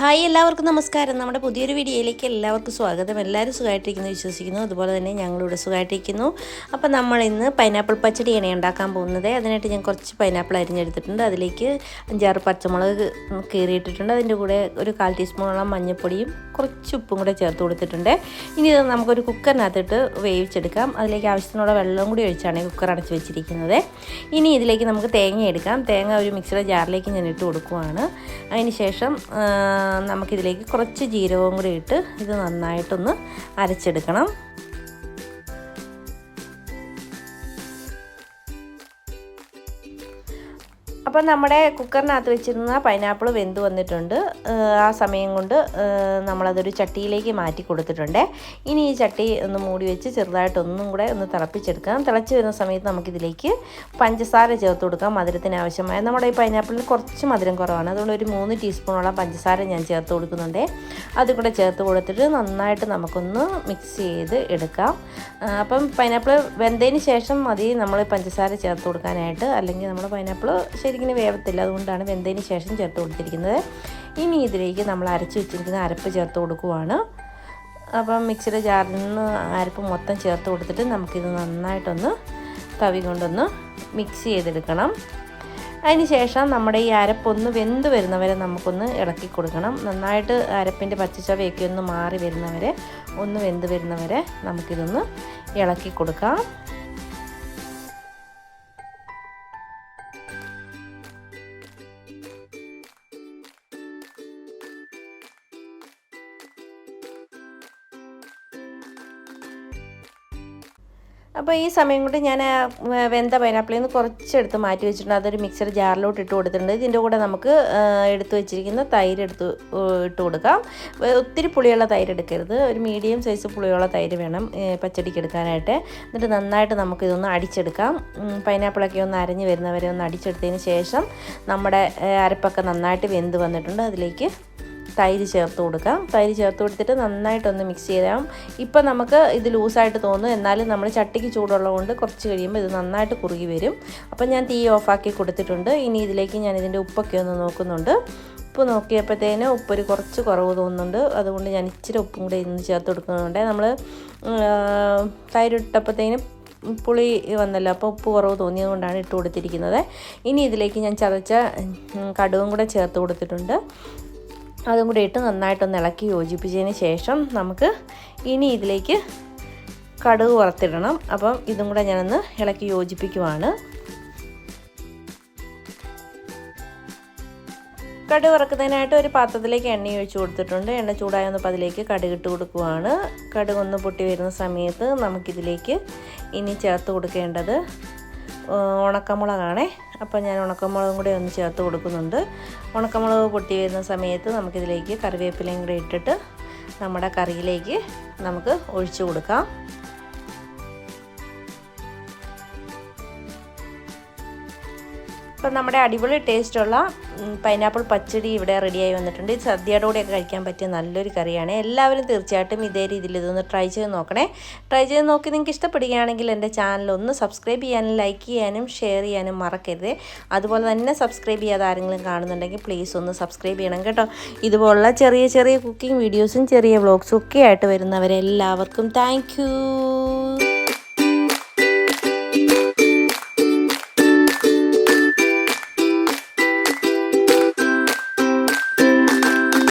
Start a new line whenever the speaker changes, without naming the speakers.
Hi എല്ലാവർക്കും നമസ്കാരം. നമ്മുടെ പുതിയൊരു വീഡിയോയിലേക്ക് എല്ലാവർക്കും സ്വാഗതം. എല്ലാവരും സുഖമായിട്ടിരിക്കുന്നു വിശ്വസിക്കുന്നു. അതുപോലെ തന്നെ ഞങ്ങളിവിടെ സുഖമായിട്ടിരിക്കുന്നു. അപ്പോൾ നമ്മൾ ഇന്ന് പൈനാപ്പിൾ പച്ചടിയാണ് ഉണ്ടാക്കാൻ പോകുന്നത്. അതിനായിട്ട് ഞാൻ കുറച്ച് പൈനാപ്പിൾ അരിഞ്ഞെടുത്തിട്ടുണ്ട്. അതിലേക്ക് അഞ്ചാറ് പച്ചമുളക് കീറിയിട്ടിട്ടുണ്ട്. അതിന്റെ കൂടെ ഒരു കാൽ ടീസ്പൂണോളം മഞ്ഞൾപ്പൊടിയും കുറച്ച് ഉപ്പും കൂടെ ചേർത്ത് കൊടുത്തിട്ടുണ്ട്. ഇനി ഇത് നമുക്കൊരു കുക്കറിനകത്തിട്ട് വേവിച്ചെടുക്കാം. അതിലേക്ക് ആവശ്യത്തിനുള്ള വെള്ളം കൂടി ഒഴിച്ചാണ് കുക്കർ അടച്ച് വെച്ചിരിക്കുന്നത്. ഇനി ഇതിലേക്ക് നമുക്ക് തേങ്ങ എടുക്കാം. തേങ്ങ ഒരു മിക്സിയുടെ ജാറിലേക്ക് ഞാൻ ഇട്ട് കൊടുക്കുവാണ്. അതിന് ശേഷം നമുക്കിതിലേക്ക് കുറച്ച് ജീരകവും കൂടി ഇട്ട് ഇത് നന്നായിട്ടൊന്ന് അരച്ചെടുക്കണം. അപ്പം നമ്മുടെ കുക്കറിനകത്ത് വെച്ചിരുന്ന പൈനാപ്പിൾ വെന്ത് വന്നിട്ടുണ്ട്. ആ സമയം കൊണ്ട് നമ്മളതൊരു ചട്ടിയിലേക്ക് മാറ്റി കൊടുത്തിട്ടുണ്ട്. ഇനി ഈ ചട്ടി ഒന്ന് മൂടി വെച്ച് ചെറുതായിട്ടൊന്നും കൂടെ ഒന്ന് തിളപ്പിച്ചെടുക്കാം. തിളച്ച് വരുന്ന സമയത്ത് നമുക്കിതിലേക്ക് പഞ്ചസാര ചേർത്ത് കൊടുക്കാം മധുരത്തിന് ആവശ്യമായ. നമ്മുടെ ഈ പൈനാപ്പിളിൽ കുറച്ച് മധുരം കുറവാണ്. അതുകൊണ്ട് ഒരു മൂന്ന് ടീസ്പൂണോളം പഞ്ചസാര ഞാൻ ചേർത്ത് കൊടുക്കുന്നുണ്ട്. അതും കൂടെ ചേർത്ത് കൊടുത്തിട്ട് നന്നായിട്ട് നമുക്കൊന്ന് മിക്സ് ചെയ്ത് എടുക്കാം. അപ്പം പൈനാപ്പിൾ വെന്തതിന് ശേഷം മതി നമ്മൾ പഞ്ചസാര ചേർത്ത് കൊടുക്കാനായിട്ട്. അല്ലെങ്കിൽ നമ്മൾ പൈനാപ്പിൾ ശരിക്കും വേവത്തില്ല. അതുകൊണ്ടാണ് വെന്തതിന് ശേഷം ചേർത്ത് കൊടുത്തിരിക്കുന്നത്. ഇനി ഇതിലേക്ക് നമ്മൾ അരച്ച് വെച്ചിരിക്കുന്ന അരപ്പ് ചേർത്ത് കൊടുക്കുവാണ്. അപ്പം മിക്സിയുടെ ജാറിൽ നിന്ന് അരപ്പ് മൊത്തം ചേർത്ത് കൊടുത്തിട്ട് നമുക്കിത് നന്നായിട്ടൊന്ന് തവി കൊണ്ടൊന്ന് മിക്സ് ചെയ്തെടുക്കണം. അതിന് ശേഷം നമ്മുടെ ഈ അരപ്പൊന്ന് വെന്ത് വരുന്നവരെ നമുക്കൊന്ന് ഇളക്കി കൊടുക്കണം. നന്നായിട്ട് അരപ്പിന്റെ പച്ചച്ചവയൊക്കെ ഒന്ന് മാറി വരുന്നവരെ ഒന്ന് വെന്ത് വരുന്നവരെ നമുക്കിതൊന്ന് ഇളക്കി കൊടുക്കാം. അപ്പോൾ ഈ സമയം കൊണ്ട് ഞാൻ വെന്ത പൈനാപ്പിളിൽ നിന്ന് കുറച്ചെടുത്ത് മാറ്റി വെച്ചിട്ടുണ്ട്. അതൊരു മിക്സർ ജാറിലോട്ട് ഇട്ട് കൊടുത്തിട്ടുണ്ട്. ഇതിന്റെ കൂടെ നമുക്ക് എടുത്തു വെച്ചിരിക്കുന്ന തൈര് എടുത്ത് ഇട്ട് കൊടുക്കാം. ഒത്തിരി പുളിയുള്ള തൈര് എടുക്കരുത്. ഒരു മീഡിയം സൈസ് പുളിയുള്ള തൈര് വേണം പച്ചടിക്ക് എടുക്കാനായിട്ട്. എന്നിട്ട് നന്നായിട്ട് നമുക്ക് ഇതൊന്ന് അടിച്ചെടുക്കാം. പൈനാപ്പിളൊക്കെ ഒന്ന് അരഞ്ഞ് വരുന്നവരെ ഒന്ന് അടിച്ചെടുത്തതിന് ശേഷം നമ്മുടെ അരപ്പൊക്കെ നന്നായിട്ട് വെന്ത് വന്നിട്ടുണ്ട്. അതിലേക്ക് തൈര് ചേർത്ത് കൊടുക്കാം. തൈര് ചേർത്ത് കൊടുത്തിട്ട് നന്നായിട്ടൊന്ന് മിക്സ് ചെയ്താൽ ഇപ്പം നമുക്ക് ഇത് ലൂസായിട്ട് തോന്നും എന്നാലും നമ്മൾ ചട്ടിക്ക് ചൂടുള്ളത് കൊണ്ട് കുറച്ച് കഴിയുമ്പോൾ ഇത് നന്നായിട്ട് കുറുകി വരും. അപ്പം ഞാൻ തീ ഓഫാക്കി കൊടുത്തിട്ടുണ്ട്. ഇനി ഇതിലേക്ക് ഞാൻ ഇതിന്റെ ഉപ്പൊക്കെ ഒന്ന് നോക്കുന്നുണ്ട്. ഉപ്പ് നോക്കിയപ്പോഴത്തേന് ഉപ്പൊരു കുറച്ച് കുറവ് തോന്നുന്നുണ്ട്. അതുകൊണ്ട് ഞാൻ ഇച്ചിരി ഉപ്പും കൂടെ ഇന്ന് ചേർത്ത് കൊടുക്കുന്നുണ്ട്. നമ്മൾ തൈരിട്ടപ്പോഴത്തേനും പുളി വന്നല്ലോ. അപ്പോൾ ഉപ്പ് കുറവ് തോന്നിയത് കൊണ്ടാണ് ഇട്ട് കൊടുത്തിരിക്കുന്നത്. ഇനി ഇതിലേക്ക് ഞാൻ ചതച്ച കടുവും കൂടെ ചേർത്ത് കൊടുത്തിട്ടുണ്ട്. അതും കൂടി ഇട്ട് നന്നായിട്ടൊന്ന് ഇളക്കി യോജിപ്പിച്ചതിന് ശേഷം നമുക്ക് ഇനി ഇതിലേക്ക് കടുക് വറുത്തിടണം. അപ്പം ഇതും കൂടെ ഞാനൊന്ന് ഇളക്കി യോജിപ്പിക്കുവാണ്. കടുക് വറക്കുന്നതിനായിട്ട് ഒരു പാത്രത്തിലേക്ക് എണ്ണ ഒഴിച്ചു കൊടുത്തിട്ടുണ്ട്. എണ്ണ ചൂടായ അതിലേക്ക് കടുക് ഇട്ട് കൊടുക്കുവാണ്. കടുക് ഒന്ന് പൊട്ടി വരുന്ന സമയത്ത് നമുക്കിതിലേക്ക് ഇനി ചേർത്ത് കൊടുക്കേണ്ടത് ഉണക്കമുളകാണേ. അപ്പോൾ ഞാൻ ഉണക്കമുളകും കൂടി ഒന്ന് ചേർത്ത് കൊടുക്കുന്നുണ്ട്. ഉണക്കമുളക് പൊട്ടി വരുന്ന സമയത്ത് നമുക്കിതിലേക്ക് കറിവേപ്പിലയും കൂടി ഇട്ടിട്ട് നമ്മുടെ കറിയിലേക്ക് നമുക്ക് ഒഴിച്ചു കൊടുക്കാം. ഇപ്പം നമ്മുടെ അടിപൊളി ടേസ്റ്റുള്ള പൈനാപ്പിൾ പച്ചടി ഇവിടെ റെഡിയായി വന്നിട്ടുണ്ട്. ഇത് സദ്യയുടെ കൂടെയൊക്കെ കഴിക്കാൻ പറ്റിയ നല്ലൊരു കറിയാണ്. എല്ലാവരും തീർച്ചയായിട്ടും ഇതേ രീതിയിൽ ഇതൊന്ന് ട്രൈ ചെയ്ത് നോക്കണേ. ട്രൈ ചെയ്ത് നോക്കി നിങ്ങൾക്ക് ഇഷ്ടപ്പെടുകയാണെങ്കിൽ എന്റെ ചാനൽ ഒന്ന് സബ്സ്ക്രൈബ് ചെയ്യാനും ലൈക്ക് ചെയ്യാനും ഷെയർ ചെയ്യാനും മറക്കരുത്. അതുപോലെ തന്നെ സബ്സ്ക്രൈബ് ചെയ്യാതെ ആരെങ്കിലും കാണുന്നുണ്ടെങ്കിൽ പ്ലീസ് ഒന്ന് സബ്സ്ക്രൈബ് ചെയ്യണം കേട്ടോ. ഇതുപോലുള്ള ചെറിയ ചെറിയ കുക്കിംഗ് വീഡിയോസും ചെറിയ വ്ളോഗ്സും ഒക്കെ ആയിട്ട് വരുന്നവരെല്ലാവർക്കും താങ്ക്